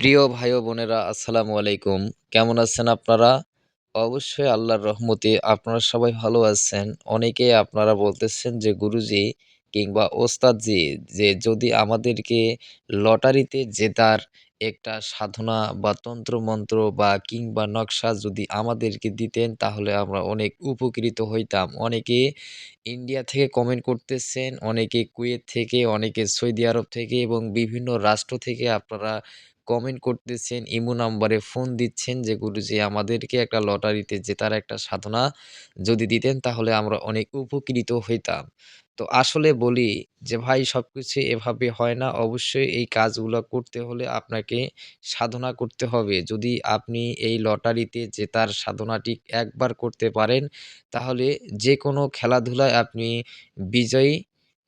প্রিয় ভাই বোনেরা, আসসালামু আলাইকুম। কেমন আছেন আপনারা? অবশ্যই আল্লাহর রহমতে আপনারা সবাই ভালো আছেন। অনেকে আপনারা বলতেছেন যে, গুরুজি কিংবা ওস্তাদজি, যে যদি আমাদেরকে লটারিতে জেতার একটা সাধনা বা তন্ত্রমন্ত্র বা কিংবা নকশা যদি আমাদেরকে দিতেন, তাহলে আমরা অনেক উপকৃত হইতাম। অনেকে ইন্ডিয়া থেকে কমেন্ট করতেছেন, অনেকে কুয়েত থেকে, অনেকে সৌদি আরব থেকে এবং বিভিন্ন রাষ্ট্র থেকে আপনারা কমেন্ট করতেছেন, ইমো নাম্বারে ফোন দিচ্ছেন যে, গুরুজি, আমাদেরকে একটা লটারিতে জেতার একটা সাধনা যদি দিতেন তাহলে আমরা অনেক উপকৃত হইতাম। তো আসলে বলি যে, ভাই সব কিছু এভাবে হয় না। অবশ্যই এই কাজগুলো করতে হলে আপনাকে সাধনা করতে হবে। যদি আপনি এই লটারিতে জেতার সাধনাটি একবার করতে পারেন, তাহলে যে কোনো খেলাধুলায় আপনি বিজয়ী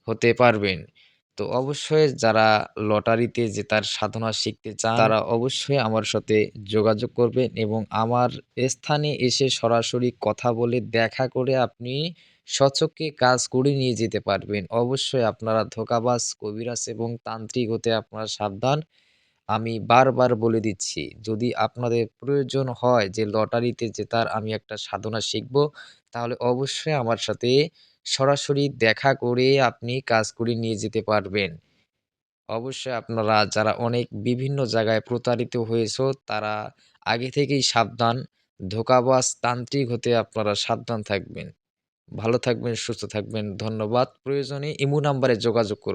হতে পারবেন। তো অবশ্যই যারা লটারিতে জেতার সাধনা শিখতে চান, তারা অবশ্যই আমার সাথে যোগাযোগ করবেন এবং আমার স্থানে এসে সরাসরি কথা বলে দেখা করে আপনি সচক্ষে কাজ করে নিয়ে যেতে পারবেন। অবশ্যই আপনারা ধোকাবাজ, কবিরাজ এবং তান্ত্রিক হতে আপনারা সাবধান। আমি বারবার বলে দিচ্ছি, যদি আপনাদের প্রয়োজন হয় যে লটারিতে জেতার আমি একটা সাধনা শিখব, তাহলে অবশ্যই আমার সাথে সরাসরি দেখা করে আপনি কাজ করে নিয়ে যেতে পারবেন। অবশ্যই আপনারা যারা অনেক বিভিন্ন জায়গায় প্রতারিত হয়েছো, তারা আগে থেকেই সাবধান। ধোকাবাজ তান্ত্রিক হতে আপনারা সাবধান থাকবেন। ভালো থাকবেন, সুস্থ থাকবেন, ধন্যবাদ। প্রয়োজনে ইমো নাম্বারে যোগাযোগ করুন।